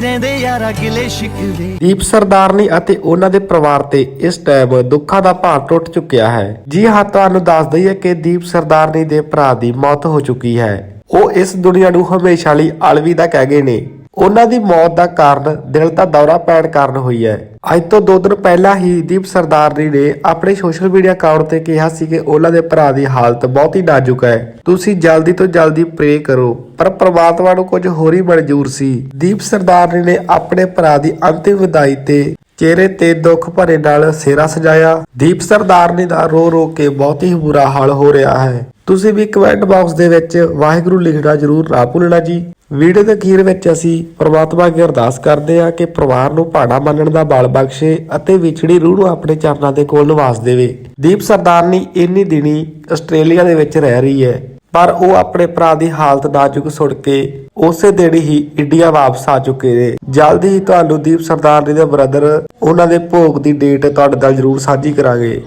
ਨਹੀਂ ਰਹਿੰਦੇ ਯਾਰਾ ਗਿਲੇ ਸ਼ਿਕਵੇ ਦੀਪ ਸਰਦਾਰਨੀ ਅਤੇ ਉਹਨਾਂ ਦੇ ਪਰਿਵਾਰ ਤੇ ਇਸ ਟਾਈਮ ਦੁੱਖਾਂ ਦਾ ਭਾਰ ਟੁੱਟ ਚੁੱਕਿਆ ਹੈ। ਜੀ ਹਾਂ, ਤੁਹਾਨੂੰ ਦੱਸ ਦਈਏ ਕਿ ਦੀਪ ਸਰਦਾਰਨੀ ਦੇ ਭਰਾ ਦੀ ਮੌਤ ਹੋ ਚੁੱਕੀ ਹੈ। ਉਹ ਇਸ ਦੁਨੀਆ ਨੂੰ ਹਮੇਸ਼ਾ ਲਈ ਅਲਵਿਦਾ ਕਹਿ ਗਏ ਨੇ। ਉਹਨਾਂ ਦੀ ਮੌਤ ਦਾ ਕਾਰਨ ਦਿਲ ਦਾ ਦੌਰਾ ਪੈਣ ਕਾਰਨ ਹੋਈ ਹੈ। ਅੱਜ ਤੋਂ ਦੋ ਦਿਨ ਪਹਿਲਾਂ ਹੀ ਦੀਪ ਸਰਦਾਰਨੀ ਨੇ ਆਪਣੇ ਸੋਸ਼ਲ ਮੀਡੀਆ ਅਕਾਊਂਟ ਤੇ ਕਿਹਾ ਸੀ ਕਿ ਉਹਨਾਂ ਦੇ ਭਰਾ ਦੀ ਹਾਲਤ ਬਹੁਤ ਹੀ ਨਾਜ਼ੁਕ ਹੈ। ਤੁਸੀਂ ਜਲਦੀ ਤੋਂ ਜਲਦੀ ਪ੍ਰੇ ਕਰੋ, ਪਰ ਪ੍ਰਮਾਤਮਾ ਨੂੰ ਕੁਝ ਹੋਰ ਹੀ ਮਨਜ਼ੂਰ ਸੀ। ਦੀਪ ਸਰਦਾਰਨੀ ਨੇ ਆਪਣੇ ਭਰਾ ਦੀ ਅੰਤਿਮ ਵਿਦਾਈ ਤੇ ਚਿਹਰੇ ਤੇ ਦੁੱਖ ਭਰੇ ਨਾਲ ਸਿਹਰਾ ਸਜਾਇਆ। ਦੀਪ ਸਰਦਾਰਨੀ ਦਾ ਰੋ ਰੋ ਕੇ ਬਹੁਤ ਹੀ ਬੁਰਾ ਹਾਲ ਹੋ ਰਿਹਾ ਹੈ। ਤੁਸੀਂ ਵੀ ਕਮੈਂਟ ਬਾਕਸ ਦੇ ਵਿੱਚ ਵਾਹਿਗੁਰੂ ਲਿਖਣਾ ਜ਼ਰੂਰ ਨਾ ਭੁੱਲਣਾ ਜੀ। ਵੀਡੀਓ ਦੇ ਅਖੀਰ ਵਿੱਚ ਅਸੀਂ ਪ੍ਰਮਾਤਮਾ ਅੱਗੇ ਅਰਦਾਸ ਕਰਦੇ ਹਾਂ ਕਿ ਪਰਿਵਾਰ ਨੂੰ ਭਾਣਾ ਮੰਨਣ ਦਾ ਬਲ ਬਖਸ਼ੇ ਅਤੇ ਵਿਛੜੀ ਰੂਹ ਨੂੰ ਆਪਣੇ ਚਰਨਾਂ ਦੇ ਕੋਲ ਨਿਵਾਸ ਦੇਵੇ। ਦੀਪ ਸਰਦਾਰਨੀ ਇੰਨੀ ਦਿਨੀ ਆਸਟ੍ਰੇਲੀਆ ਦੇ ਵਿੱਚ ਰਹਿ ਰਹੀ ਹੈ, ਪਰ ਉਹ ਆਪਣੇ ਭਰਾ ਦੀ ਹਾਲਤ ਨਾਜ਼ੁਕ ਸੁਣ ਕੇ ਉਸੇ ਦਿਨ ਹੀ ਇੰਡੀਆ ਵਾਪਸ ਆ ਚੁੱਕੇ ਨੇ। ਜਲਦ ਹੀ ਤੁਹਾਨੂੰ ਦੀਪ ਸਰਦਾਰ ਦੇ ਬ੍ਰਦਰ ਉਹਨਾਂ ਦੇ ਭੋਗ ਦੀ ਡੇਟ ਤੁਹਾਡੇ ਨਾਲ ਜ਼ਰੂਰ ਸਾਂਝੀ ਕਰਾਂਗੇ।